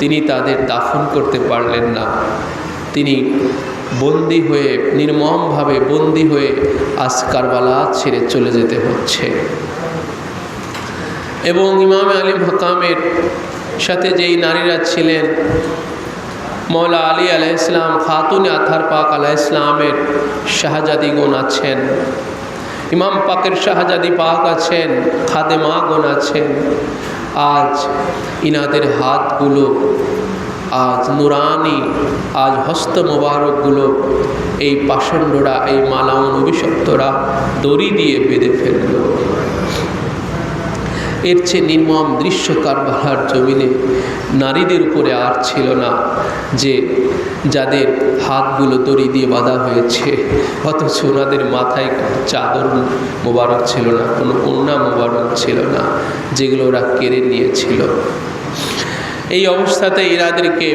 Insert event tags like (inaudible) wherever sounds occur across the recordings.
তিনি তাদের দাফন করতে পারলেন না। তিনি বন্দি হয়ে, নির্মমভাবে বন্দি হয়ে আজ কারবালা ছেড়ে চলে যেতে হচ্ছে। এবং ইমাম আলিম হকামের সাথে যেই নারীরা ছিলেন মৌলা আলী আলাহ ইসলাম খাতুন আথার পাক আলাহ ইসলামের শাহজাদিগণ আছেন। ইমাম পাকের শাহজাদি পাক আছেন খাদেমাগণ আছেন। আজ ইনাদের হাতগুলো, আজ নুরানি, আজ হস্ত মোবারকগুলো, এই পাষণ্ডরা, এই মালাউন অভিশপ্তরা দড়ি দিয়ে বেঁধে ফেলল। এর চেয়ে নির্মম দৃশ্য কারবালার জমিনে নারীদের উপরে আর ছিল না, যে যাদের হাতগুলো দড়ি দিয়ে বাঁধা হয়েছে, অথচ ওনাদের মাথায় চাদর মোবারক ছিল না, কোনো কন্যা মোবারক ছিল না, যেগুলো ওরা কেড়ে নিয়েছিল। এই অবস্থাতে এরাদেরকে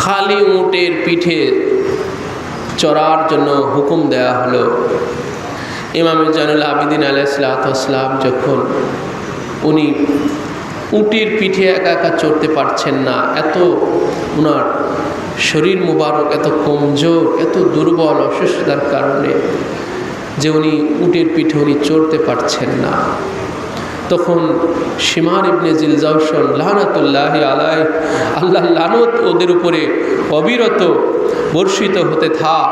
খালি উঁটের পিঠে চড়ার জন্য হুকুম দেওয়া হলো। ইমাম জানুল আবিদিন আলাহ আলাইসালাম যখন উনি উটির পিঠে একা একা চড়তে পারছেন না। এত ওনার শরীর মুবারক, এত কমজোর, এত দুর্বল, অসুস্থতার কারণে যে উনি উটের পিঠে উনি চড়তে পারছেন না। তখন সীমার ইবনে জিলজাউসন লাহানাতুল্লাহ আলাই আল্লাহ লানত ওদের উপরে অবিরত বর্ষিত হতে থাক।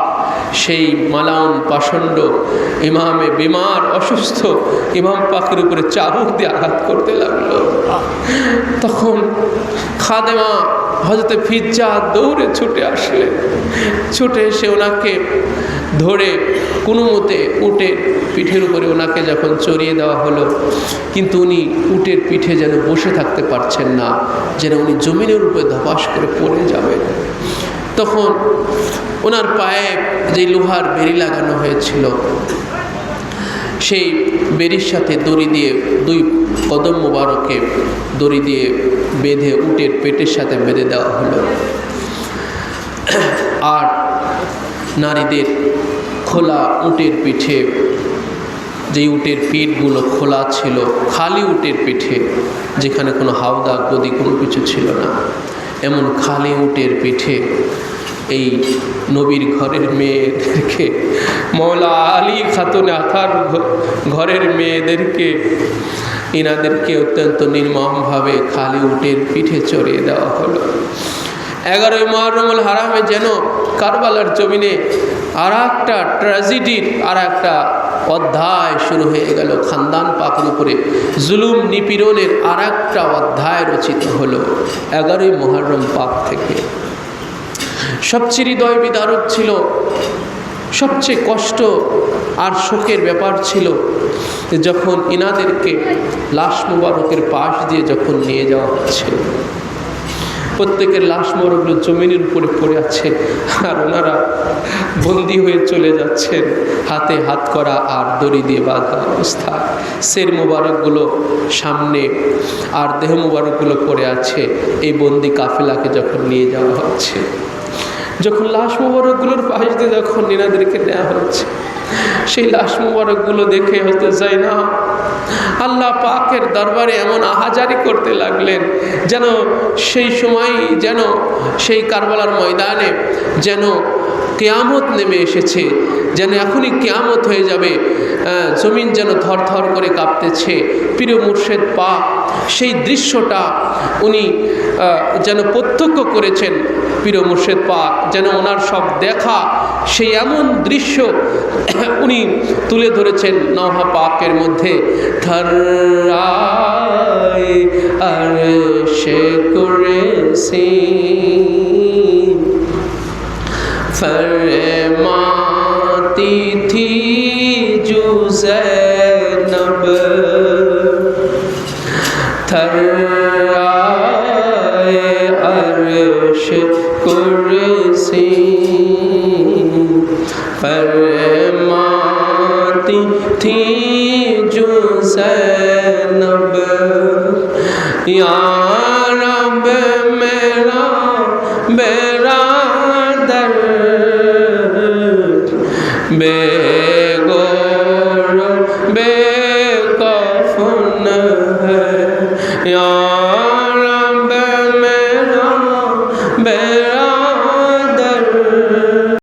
সেই মালাউন পাষণ্ড ইমামে বিমার অসুস্থ ইমাম পাখির উপরে চাবুক দিয়ে আঘাত করতে লাগল। তখন খাদেমা হজরতে ফিজ্জা দৌড়ে ছুটে আসলে ছুটে এসে ওনাকে ধরে কোনো মতে উটের পিঠের উপরে ওনাকে যখন চড়িয়ে দেওয়া হলো, কিন্তু উনি উটের পিঠে যেন বসে থাকতে পারছেন না, যেন উনি জমিনের উপরে ধপাস করে পড়ে যাবেন। তখন ওনার পায়ে যে লোহার বেরি লাগানো হয়েছিল, সেই বেরির সাথে দড়ি দিয়ে, দুই কদম মোবারকে দড়ি দিয়ে বেঁধে উটের পেটের সাথে বেঁধে দেওয়া হলো। আর নারীদের খোলা উটের পিঠে, যেই উটের পিঠগুলো খোলা ছিল, খালি উটের পিঠে, যেখানে কোনো হাওদা গদি কোনো কিছু ছিল না। এমন খালি উটের পিঠে এই নবীর ঘরের মেয়েদেরকে মৌলা আলী খাতুন আথার ঘরের মেয়েদেরকে, ইনাদেরকে অত্যন্ত নির্মমভাবে খালি উটের পিঠে চড়িয়ে দেওয়া হলো। এগারোই মহরমুল হারামে যেন কারবালার জমিনে আর একটা ট্র্যাজেডির আর একটা অধ্যায় শুরু হয়ে গেল। খানদান পাকের উপরে জুলুম নিপীড়নের আর একটা অধ্যায় রচিত হলো এগারোই মহরম পাক থেকে। সবচেয়ে হৃদয় বিদারক ছিল, সবচেয়ে কষ্ট আর শোকের ব্যাপার ছিল যখন ইনাদেরকে লাশ মুবারকের পাশ দিয়ে যখন নিয়ে যাওয়া হচ্ছে প্রত্যেকের লাশ মরগুলো জমিনের উপরে পড়ে আছে আর ওনারা বন্দি হয়ে চলে যাচ্ছেন। হাতে হাত করা আর দড়ি দিয়ে বাঁধা অবস্থা। সের মোবারকগুলো সামনে আর দেহ মোবারকগুলো পড়ে আছে। এই বন্দি কাফেলাকে যখন নিয়ে যাওয়া হচ্ছে, যখন লাশ মোবারকগুলোর পাশ দিয়ে যখন নিনাদেরকে নেওয়া হচ্ছে, সেই লাশ মোবারকগুলো দেখে হতে চাই না আল্লাহ পাকের দরবারে এমন আহাজারি করতে লাগলেন, যেন সেই সময় যেন সেই কারবালার ময়দানে যেন কেয়ামত নেমে এসেছে, যেন এখনই কেয়ামত হয়ে যাবে। জমিন যেন থর থর করে কাঁপতেছে। প্রিয় মুর্শেদ পা, সেই দৃশ্যটা উনি যেন প্রত্যক্ষ করেছেন। প্রিয় মুর্শেদ পা, যেন ওনার সব দেখা, সেই এমন দৃশ্য (coughs) উনি তুলে ধরেছেন নওহা পাকের মধ্যে। থর্রায় আর সে করেছি फरमाती थी जो जैनब थर्राए अर्श कुर्सी फरमाती थी जो जैनब या Yeah.